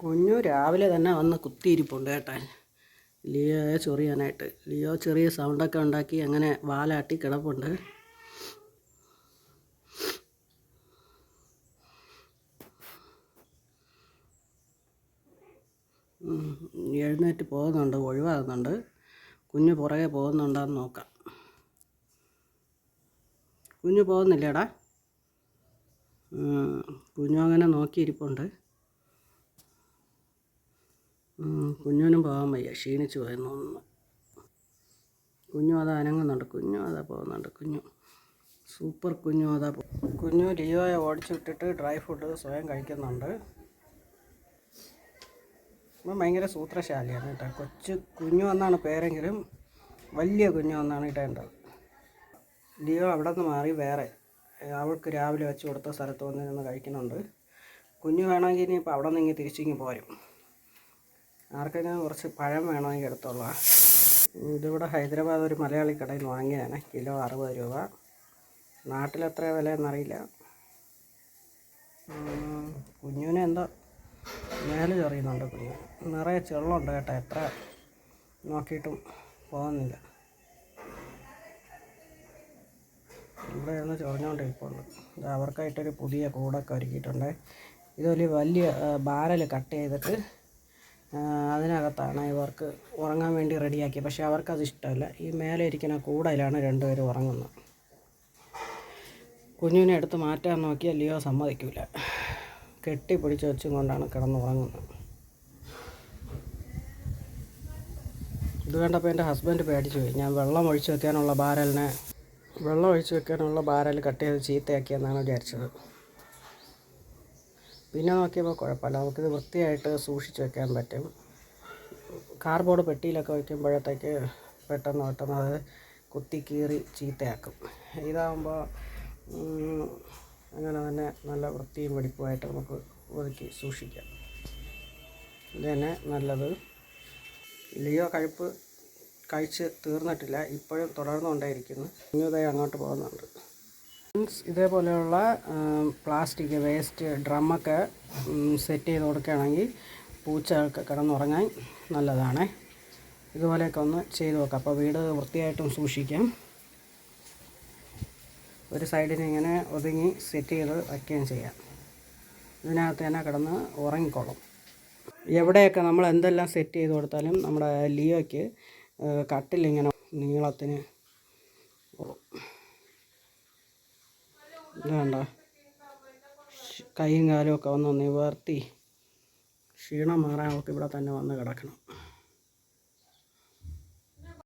കുഞ്ഞു രാവിലെ തന്നെ വന്ന് കുത്തിയിരിപ്പുണ്ട് കേട്ടാൽ ലിയോയെ ചൊറിയാനായിട്ട്. ലിയോ ചെറിയ സൗണ്ടൊക്കെ ഉണ്ടാക്കി അങ്ങനെ വാലാട്ടി കിടപ്പുണ്ട്. എഴുന്നേറ്റ് പോകുന്നുണ്ട് ഒഴിവാകുന്നുണ്ട്. കുഞ്ഞ് പുറകെ പോകുന്നുണ്ടോന്ന് നോക്കാം. കുഞ്ഞ് പോകുന്നില്ലേടാ? കുഞ്ഞു അങ്ങനെ നോക്കിയിരിപ്പുണ്ട്. കുഞ്ഞിനും പോകാൻ വയ്യ. ക്ഷീണിച്ച് പോയെന്ന് തോന്നുന്നു. കുഞ്ഞു അതാ അനങ്ങുന്നുണ്ട്. കുഞ്ഞു അതാ പോകുന്നുണ്ട്. കുഞ്ഞു. സൂപ്പർ കുഞ്ഞു അതാ കുഞ്ഞു ലിയോയെ ഓടിച്ചു വിട്ടിട്ട് ഡ്രൈ ഫുഡ് സ്വയം കഴിക്കുന്നുണ്ട്. ഇപ്പം ഭയങ്കര സൂത്രശാലിയാണ് കേട്ടോ. കൊച്ചു കുഞ്ഞു എന്നാണ് പേരെങ്കിലും വലിയ കുഞ്ഞു എന്നാണ് ഇടേണ്ടത്. ലിയോ അവിടെ നിന്ന് മാറി വേറെ അവൾക്ക് രാവിലെ വെച്ച് കൊടുത്ത സ്ഥലത്ത് വന്ന് നിന്ന് കഴിക്കുന്നുണ്ട്. കുഞ്ഞു വേണമെങ്കിൽ ഇനിയിപ്പോൾ അവിടെ നിന്ന് ഇങ്ങനെ തിരിച്ചിങ്ങ് പോരും. ആർക്കെങ്കിലും കുറച്ച് പഴം വേണമെങ്കിൽ എടുത്തോളാം. ഇതിവിടെ ഹൈദരാബാദ് ഒരു മലയാളി കടയിൽ നിന്ന് വാങ്ങിയതാണ്. കിലോ അറുപത് രൂപ. നാട്ടിലെത്ര വിലയെന്നറിയില്ല കുഞ്ഞുവിനെ എന്തോ മേൽ ചെറിയുന്നുണ്ട് കുഞ്ഞു. നിറയെ ചെള്ളുണ്ട് കേട്ടോ. എത്ര നോക്കിയിട്ടും പോകുന്നില്ല. ഇവിടെ ഇരുന്ന് ചൊറിഞ്ഞുകൊണ്ടിരിപ്പുണ്ട്. ഇത് അവർക്കായിട്ടൊരു പുതിയ കൂടൊക്കെ ഒരുക്കിയിട്ടുണ്ട്. ഇതൊരു വലിയ ബാരൽ കട്ട് ചെയ്തിട്ട് അതിനകത്താണ് ഇവർക്ക് ഉറങ്ങാൻ വേണ്ടി റെഡിയാക്കിയത്. പക്ഷേ അവർക്കത് ഇഷ്ടമല്ല. ഈ മേലെ ഇരിക്കുന്ന കൂടയിലാണ് രണ്ടുപേരും ഉറങ്ങുന്നത്. കുഞ്ഞിനെ എടുത്ത് മാറ്റാൻ നോക്കിയാൽ ലിയോ സമ്മതിക്കില്ല കെട്ടിപ്പിടിച്ച് വെച്ചും കൊണ്ടാണ് കിടന്നുറങ്ങുന്നത് ഇത് കണ്ടപ്പോൾ എന്റെ ഹസ്ബൻഡ് പേടിച്ചു പോയി. ഞാൻ വെള്ളം ഒഴിച്ച് വെക്കാനുള്ള ബാരലിനെ വെള്ളം ഒഴിച്ച് വെക്കാനുള്ള ബാരൽ കട്ട് ചെയ്ത് ചീത്തയാക്കിയെന്നാണ് വിചാരിച്ചത്. പിന്നെ നോക്കിയപ്പോൾ കുഴപ്പമില്ല. നമുക്കിത് വൃത്തിയായിട്ട് സൂക്ഷിച്ച് വെക്കാൻ പറ്റും. കാർബോർഡ് പെട്ടിയിലൊക്കെ വയ്ക്കുമ്പോഴത്തേക്ക് പെട്ടെന്ന് പെട്ടെന്ന് അത് കുത്തി കീറി ചീത്തയാക്കും ഇതാകുമ്പോൾ അങ്ങനെ തന്നെ നല്ല വൃത്തിയും വെടിപ്പുമായിട്ട് നമുക്ക് ഒതുക്കി സൂക്ഷിക്കാം. ഇത് തന്നെ നല്ലത്. ലിയോ കഴിപ്പ് കഴിച്ച് തീർന്നിട്ടില്ല. ഇപ്പോഴും തുടർന്നുകൊണ്ടേയിരിക്കുന്നു. ഇനിയതേ അങ്ങോട്ട് പോകുന്നുണ്ട്. ഫ്രണ്ട്സ് ഇതേപോലെയുള്ള പ്ലാസ്റ്റിക് വേസ്റ്റ് ഡ്രമ്മൊക്കെ സെറ്റ് ചെയ്ത് കൊടുക്കുകയാണെങ്കിൽ പൂച്ചകൾക്ക് കിടന്നുറങ്ങാൻ നല്ലതാണ്. ഇതുപോലെയൊക്കെ ഒന്ന് ചെയ്ത് നോക്കാം. അപ്പോൾ വീട് വൃത്തിയായിട്ടും സൂക്ഷിക്കാം. ഒരു സൈഡിന് ഇങ്ങനെ ഒതുങ്ങി സെറ്റ് ചെയ്ത് വയ്ക്കുകയും ചെയ്യാം. ഇതിനകത്ത് തന്നെ കിടന്ന് ഉറങ്ങിക്കോളും. എവിടെയൊക്കെ നമ്മൾ എന്തെല്ലാം സെറ്റ് ചെയ്ത് കൊടുത്താലും നമ്മുടെ ലിയോയ്ക്ക് കട്ടിലിങ്ങനെ നീളത്തിന് ഉള്ളൂ. വേണ്ട. കൈയും കാലും ഒക്കെ ഒന്ന് നിവർത്തി. ക്ഷീണം മാറാൻ ഒക്കെ ഇവിടെ തന്നെ വന്ന് കിടക്കണം.